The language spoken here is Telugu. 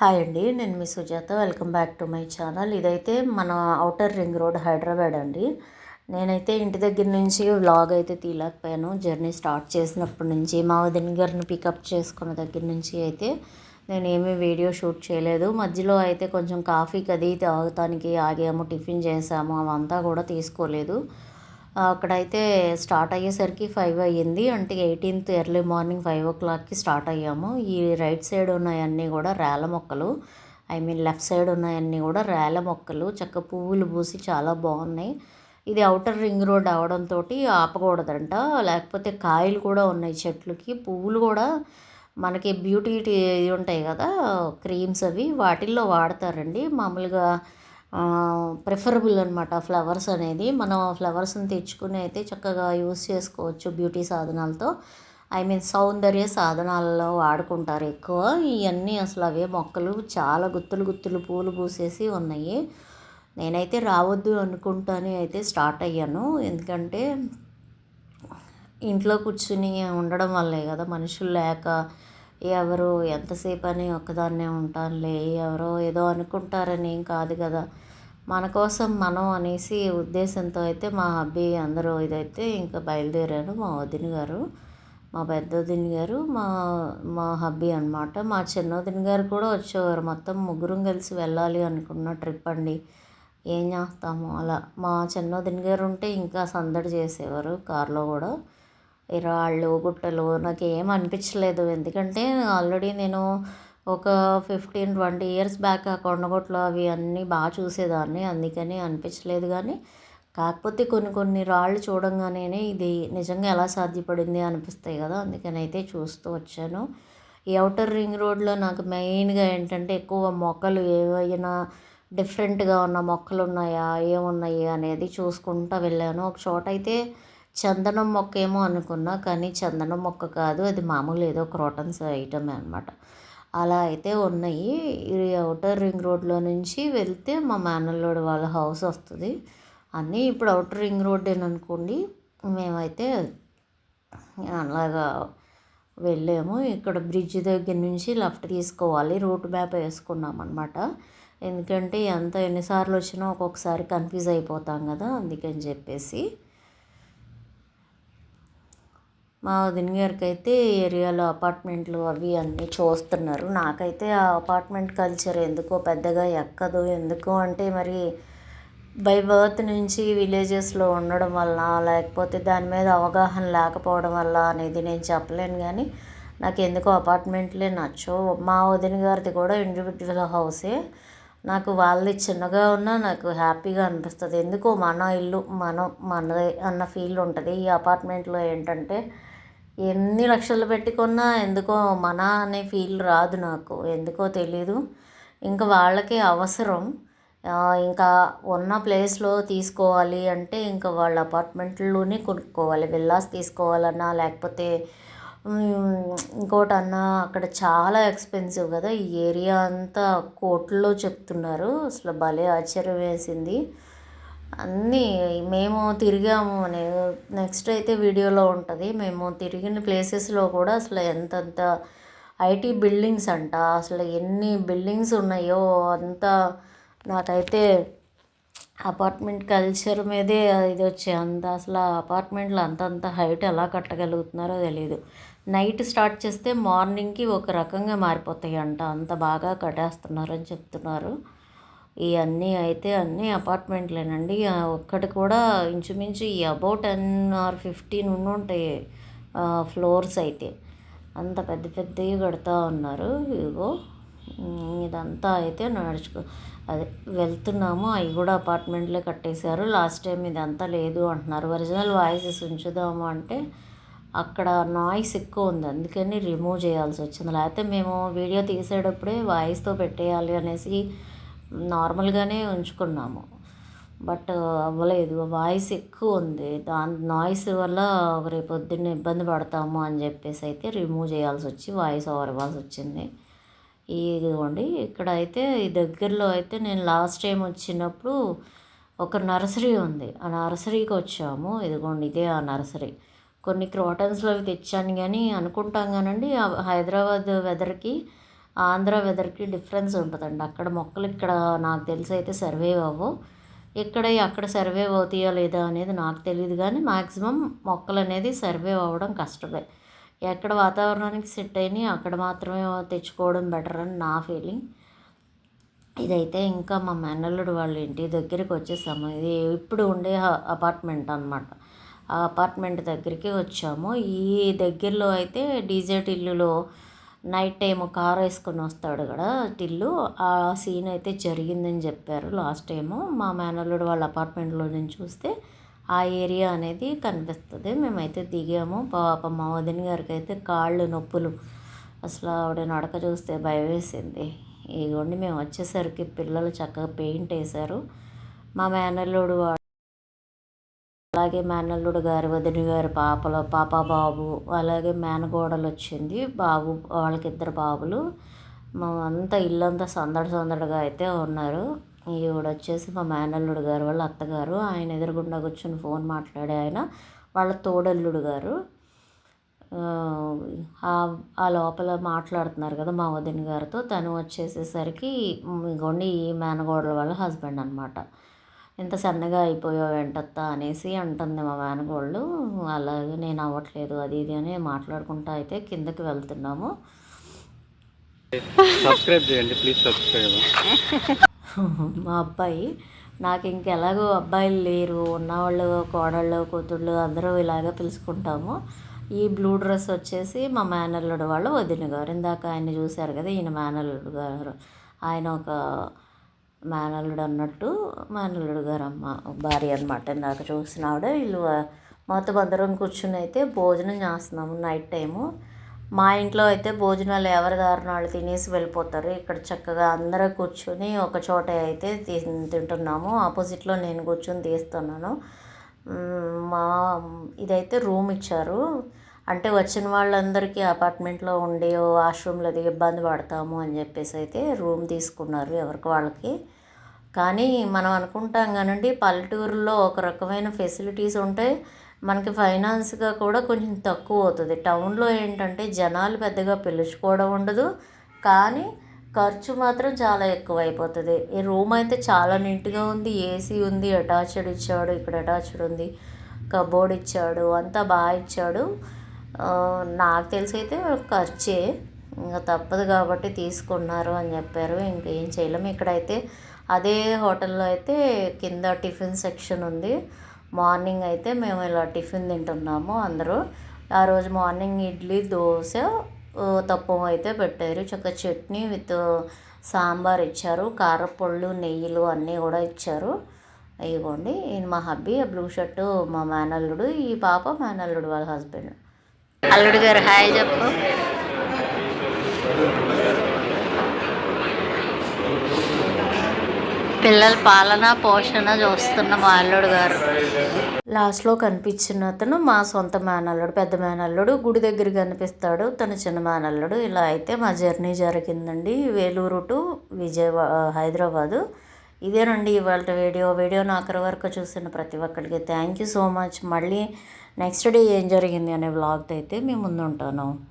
హాయ్ అండి నేను మీ Sujatha. Welcome back to my channel. ఇదైతే మన అవుటర్ రింగ్ రోడ్ హైదరాబాద్ అండి. నేనైతే ఇంటి దగ్గర నుంచి వ్లాగ్ అయితే తీయలేకపోయాను. జర్నీ స్టార్ట్ చేసినప్పటి నుంచి మా వదిన గారిని పికప్ చేసుకున్న దగ్గర నుంచి అయితే నేను ఏమీ వీడియో షూట్ చేయలేదు. మధ్యలో అయితే కొంచెం కాఫీ కది తాగటానికి ఆగాము టిఫిన్ చేసాము అవంతా కూడా తీసుకోలేదు. అక్కడైతే స్టార్ట్ అయ్యేసరికి ఫైవ్ అయ్యింది. అంటే eighteenth early morning five o క్లాక్కి స్టార్ట్ అయ్యాము. ఈ రైట్ సైడ్ ఉన్నాయన్నీ కూడా రేల మొక్కలు. ఐ మీన్ లెఫ్ట్ సైడ్ ఉన్నాయన్నీ కూడా రేల మొక్కలు. చక్క పువ్వులు పూసి చాలా బాగున్నాయి. ఇది అవుటర్ రింగ్ రోడ్ అవడంతో ఆపకూడదంట. లేకపోతే కాయలు కూడా ఉన్నాయి చెట్లకి. పువ్వులు కూడా మనకి బ్యూటీ ఉంటాయి కదా క్రీమ్స్ అవి వాటిల్లో వాడతారండి. మామూలుగా ప్రిఫరబుల్ అనమాట ఫ్లవర్స్ అనేది. మనం ఫ్లవర్స్ని తెచ్చుకుని అయితే చక్కగా యూస్ చేసుకోవచ్చు బ్యూటీ సాధనాలతో. ఐ మీన్ సౌందర్య సాధనాలలో వాడుకుంటారు ఎక్కువ. ఇవన్నీ అసలు అవే మొక్కలు. చాలా గుత్తులు గుత్తులు పూలు పూసేసి ఉన్నాయి. నేనైతే రావద్దు అనుకుంటానే అయితే స్టార్ట్ అయ్యాను. ఎందుకంటే ఇంట్లో కూర్చుని ఉండడం వల్లే కదా మనుషులు లేక ఎవరు ఎంతసేపు అని ఒక్కదాన్నే ఉంటానులే ఎవరో ఏదో అనుకుంటారని ఏం కాదు కదా. మన కోసం మనం అనేసి ఉద్దేశంతో అయితే మా హబ్బీ అందరూ ఇదైతే ఇంకా బయలుదేరారు మా వదిన గారు మా పెద్ద వదిన గారు మా మా హబ్బీ అనమాట మా చిన్న వదిన గారు కూడా వచ్చేవారు. మొత్తం ముగ్గురం కలిసి వెళ్ళాలి అనుకున్న ట్రిప్ అండి. ఏం చేస్తాము అలా. మా చిన్న వదిన గారు ఉంటే ఇంకా సందడి చేసేవారు కారులో కూడా. రాళ్ళు గుట్టలు నాకు ఏం అనిపించలేదు. ఎందుకంటే ఆల్రెడీ నేను ఒక ఫిఫ్టీన్ ట్వంటీ ఇయర్స్ బ్యాక్ ఆ కొండగొట్లు అవి అన్నీ బాగా చూసేదాన్ని. అందుకని అనిపించలేదు కానీ కాకపోతే కొన్ని కొన్ని రాళ్ళు చూడంగానే ఇది నిజంగా ఎలా సాధ్యపడింది అనిపిస్తాయి కదా. అందుకని అయితే చూస్తూ వచ్చాను. ఈ అవుటర్ రింగ్ రోడ్లో నాకు మెయిన్గా ఏంటంటే ఎక్కువ మొక్కలు ఏవైనా డిఫరెంట్గా ఉన్న మొక్కలు ఉన్నాయా ఏమున్నాయి అనేది చూసుకుంటూ వెళ్ళాను. ఒక చోట అయితే చందనం మొక్క ఏమో అనుకున్నా కానీ చందనం మొక్క కాదు. అది మామూలు ఏదో క్రోటన్స్ ఐటమే అనమాట అలా అయితే ఉన్నాయి. ఈ అవుటర్ రింగ్ రోడ్లో నుంచి వెళ్తే మా మేనల్లోడు వాళ్ళ హౌస్ వస్తుంది. అన్నీ ఇప్పుడు అవుటర్ రింగ్ రోడ్ అనుకోండి మేమైతే అలాగా వెళ్ళాము. ఇక్కడ బ్రిడ్జ్ దగ్గర నుంచి లెఫ్ట్ తీసుకోవాలి. రూట్ మ్యాప్ వేసుకున్నాం అనమాట ఎందుకంటే ఎంత ఎన్నిసార్లు వచ్చినా ఒక్కొక్కసారి కన్ఫ్యూజ్ అయిపోతాం కదా అందుకని చెప్పేసి. మా వదిన గారికి అయితే ఏరియాలో అపార్ట్మెంట్లు అవి అన్నీ చూస్తున్నారు. నాకైతే ఆ అపార్ట్మెంట్ కల్చర్ ఎందుకో పెద్దగా ఎక్కదు. ఎందుకు అంటే మరి బై బర్త్ నుంచి విలేజెస్లో ఉండడం వల్ల లేకపోతే దాని మీద అవగాహన లేకపోవడం వల్ల అనేది నేను చెప్పలేను కానీ నాకు ఎందుకో అపార్ట్మెంట్లే నచ్చవు. మా వదిన గారిది కూడా ఇండివిజువల్ హౌసే. నాకు వాళ్ళది చిన్నగా ఉన్నా నాకు హ్యాపీగా అనిపిస్తుంది. ఎందుకో మన ఇల్లు మనం మనదే అన్న ఫీల్ ఉంటుంది. ఈ అపార్ట్మెంట్లో ఏంటంటే ఎన్ని లక్షలు పెట్టుకున్నా ఎందుకో మన అనే ఫీల్ రాదు నాకు. ఎందుకో తెలీదు. ఇంకా వాళ్ళకి అవసరం. ఇంకా ఉన్న ప్లేస్లో తీసుకోవాలి అంటే ఇంకా వాళ్ళ అపార్ట్మెంట్లోనే కొనుక్కోవాలి. విల్లాస్ తీసుకోవాలన్నా లేకపోతే ఇంకోటన్నా అక్కడ చాలా ఎక్స్పెన్సివ్ కదా. ఈ ఏరియా అంతా కోట్లలో చెప్తున్నారు. అసలు భలే ఆశ్చర్యం వేసింది. అన్నీ మేము తిరిగాము. నెక్స్ట్ అయితే వీడియోలో ఉంటుంది. మేము తిరిగిన ప్లేసెస్లో కూడా అసలు ఎంతంత ఐటీ బిల్డింగ్స్ అంట. అసలు ఎన్ని బిల్డింగ్స్ ఉన్నాయో అంత నాకైతే అపార్ట్మెంట్ కల్చర్ మీదే ఇది వచ్చే అంత అసలు అపార్ట్మెంట్లో అంతంత హైట్ ఎలా కట్టగలుగుతున్నారో తెలియదు నైట్ స్టార్ట్ చేస్తే మార్నింగ్కి ఒక రకంగా మారిపోతాయి అంట అంత బాగా కట్టేస్తున్నారు అని చెప్తున్నారు. ఇవన్నీ అయితే అన్నీ అపార్ట్మెంట్లేనండి. ఒక్కటి కూడా ఇంచుమించు ఈ అబౌట్ టెన్ ఆర్ ఫిఫ్టీన్ ఉండుంటాయి ఫ్లోర్స్ అయితే. అంత పెద్ద పెద్దవి కడతా ఉన్నారు ఇదిగో. ఇదంతా అయితే నడుచుకో అదే వెళ్తున్నాము. అవి కూడా అపార్ట్మెంట్లే కట్టేశారు. లాస్ట్ టైం ఇదంతా లేదు అంటున్నారు. ఒరిజినల్ వాయిసెస్ ఉంచుదాము అంటే అక్కడ నాయిస్ ఎక్కువ ఉంది. అందుకని రిమూవ్ చేయాల్సి వచ్చింది. లేకపోతే మేము వీడియో తీసేటప్పుడే వాయిస్తో పెట్టేయాలి అనేసి నార్మల్గానే ఉంచుకున్నాము. బట్ అవ్వలేదు. వాయిస్ ఎక్కువ ఉంది. దాని నాయిస్ వల్ల రేపు పొద్దున్న ఇబ్బంది పడతాము అని చెప్పేసి అయితే రిమూవ్ చేయాల్సి వచ్చి వాయిస్ ఓవర్ ఇవ్వాల్సి వచ్చింది. ఇదిగోండి. ఇక్కడ అయితే ఈ దగ్గరలో అయితే నేను లాస్ట్ టైం వచ్చినప్పుడు ఒక నర్సరీ ఉంది. ఆ నర్సరీకి వచ్చాము. ఇదిగోండి ఇదే ఆ నర్సరీ. కొన్ని క్రోటన్స్లో తెచ్చాను కానీ అనుకుంటాం కానండి హైదరాబాద్ వెదర్కి ఆంధ్ర వెదర్కి డిఫరెన్స్ ఉంటుందండి. అక్కడ మొక్కలు ఇక్కడ నాకు తెలిసి అయితే సర్వే అవ్వవు. ఇక్కడ అక్కడ సర్వే అవుతాయో లేదా అనేది నాకు తెలియదు కానీ మ్యాక్సిమం మొక్కలు అనేది సర్వే అవ్వడం కష్టమే. ఎక్కడ వాతావరణానికి సెట్ అయినాయి అక్కడ మాత్రమే తెచ్చుకోవడం బెటర్ అని నా ఫీలింగ్. ఇదైతే ఇంకా మా మేనల్లుడు వాళ్ళ ఇంటి దగ్గరికి వచ్చేసాము. ఇది ఇప్పుడు ఉండే అపార్ట్మెంట్ అనమాట ఆ అపార్ట్మెంట్ దగ్గరికి వచ్చాము. ఈ దగ్గరలో అయితే డీజెట్ ఇల్లులో నైట్ టైం కార్ వేసుకొని వస్తాడు కదా టిల్లు. ఆ సీన్ అయితే జరిగిందని చెప్పారు లాస్ట్ టైము. మా మేనల్లుడు వాళ్ళ అపార్ట్మెంట్లో నుంచి చూస్తే ఆ ఏరియా అనేది కనిపిస్తుంది. మేమైతే దిగాము. పాప మా వదిన గారికి అయితే కాళ్ళు నొప్పులు. అసలు ఆవిడ నడక చూస్తే భయం వేసింది. ఇదిగోండి మేము వచ్చేసరికి పిల్లలు చక్కగా పెయింట్ వేశారు. మా మేనల్లుడు అలాగే మేనల్లుడు గారి వదిన గారి పాపల పాప బాబు అలాగే మేనగోడలు వచ్చింది. బాబు వాళ్ళకి ఇద్దరు బాబులు అంతా ఇల్లంతా సందడి సందడిగా అయితే ఉన్నారు. ఈవిడ వచ్చేసి మా మేనల్లుడు గారు వాళ్ళ అత్తగారు ఆయన ఎదురుగుండా కూర్చొని ఫోన్ మాట్లాడే ఆయన వాళ్ళ తోడల్లుడు గారు. ఆ లోపల మాట్లాడుతున్నారు కదా మా వదిన గారితో. తను వచ్చేసేసరికి ఇగోండి ఈ మేనగోడల వాళ్ళ హస్బెండ్ అనమాట ఇంత సన్నగా అయిపోయావు వెంటత్తా అనేసి అంటుంది మా మేనగోళ్ళు అలాగే నేను అవ్వట్లేదు అది ఇది అని మాట్లాడుకుంటా అయితే కిందకి వెళ్తున్నాము. సబ్స్క్రైబ్ చేయండి ప్లీజ్ సబ్స్క్రైబ్. మా అబ్బాయి నాకు ఇంకెలాగో అబ్బాయిలు లేరు ఉన్నవాళ్ళు కోడళ్ళు కూతుళ్ళు అందరూ ఇలాగే పిలుచుకుంటాము. ఈ బ్లూ డ్రెస్ వచ్చేసి మా మేనల్లుడు వాళ్ళు వదిన గారు. ఇందాక ఆయన చూశారు కదా ఈయన మేనల్లుడు గారు. ఆయన ఒక మేనల్లుడు అన్నట్టు మేనల్లుడు గారు అమ్మ భార్య అనమాట ఇందాక చూసిన ఆవిడ వీళ్ళు మొత్తం అందరం కూర్చుని అయితే భోజనం చేస్తున్నాము నైట్ టైము. మా ఇంట్లో అయితే భోజనాలు ఎవరి దారిన వాళ్ళు తినేసి వెళ్ళిపోతారు. ఇక్కడ చక్కగా అందరూ కూర్చొని ఒక చోట అయితే తింటున్నాము. ఆపోజిట్లో నేను కూర్చొని తీస్తున్నాను. మా ఇదైతే రూమ్ ఇచ్చారు. అంటే వచ్చిన వాళ్ళందరికీ అపార్ట్మెంట్లో ఉండి వాష్రూమ్లో అది ఇబ్బంది పడతాము అని చెప్పేసి అయితే రూమ్ తీసుకున్నారు ఎవరికి వాళ్ళకి. కానీ మనం అనుకుంటాం కానండి పల్లెటూరులో ఒక రకమైన ఫెసిలిటీస్ ఉంటే మనకి ఫైనాన్స్గా కూడా కొంచెం తక్కువ అవుతుంది. టౌన్లో ఏంటంటే జనాలు పెద్దగా పిలుచుకోవడం ఉండదు. కానీ ఖర్చు మాత్రం చాలా ఎక్కువ అయిపోతుంది ఈ రూమ్ అయితే చాలా నీట్గా ఉంది. ఏసీ ఉంది అటాచ్డ్ ఇచ్చాడు ఇక్కడ అటాచ్డ్ ఉంది కబోర్డ్ ఇచ్చాడు అంతా బాగా ఇచ్చాడు. నాకు తెలిసి అయితే ఖర్చే. ఇంకా తప్పదు కాబట్టి తీసుకున్నారు అని చెప్పారు. ఇంకేం చేయలేము ఇక్కడైతే అదే హోటల్లో అయితే కింద టిఫిన్ సెక్షన్ ఉంది. మార్నింగ్ అయితే మేము ఇలా టిఫిన్ తింటున్నాము అందరూ. ఆ రోజు మార్నింగ్ ఇడ్లీ దోశ తప్పం అయితే పెట్టారు. చక్క చట్నీ విత్ సాంబార్ ఇచ్చారు. కారపళ్ళు నెయ్యిలు అన్నీ కూడా ఇచ్చారు. ఇవ్వండి ఈయన మా హబ్బీ బ్లూ షర్టు మా మేనల్లుడు. ఈ పాప మేనల్లుడు వాళ్ళ హస్బెండ్. అల్లుడు గారు హాయ్ చెప్పు. పిల్లల పాలన పోషణ చూస్తున్న మా అల్లుడు గారు. లాస్ట్లో కనిపించిన అతను మా సొంత మేనల్లుడు పెద్ద మేనల్లుడు గుడి దగ్గర కనిపిస్తాడు. తన చిన్న మేనల్లుడు. ఇలా అయితే మా జర్నీ జరిగిందండి. వేలూరు టు విజయవాడ హైదరాబాదు. ఇదేనండి ఇవాళ వీడియో. వీడియో అక్కడి వరకు చూసిన ప్రతి ఒక్కరికి థ్యాంక్ యూ సో మచ్. మళ్ళీ నెక్స్ట్ డే ఏం జరిగింది అనే వ్లాగ్తో అయితే మేము ముందు ఉంటాను.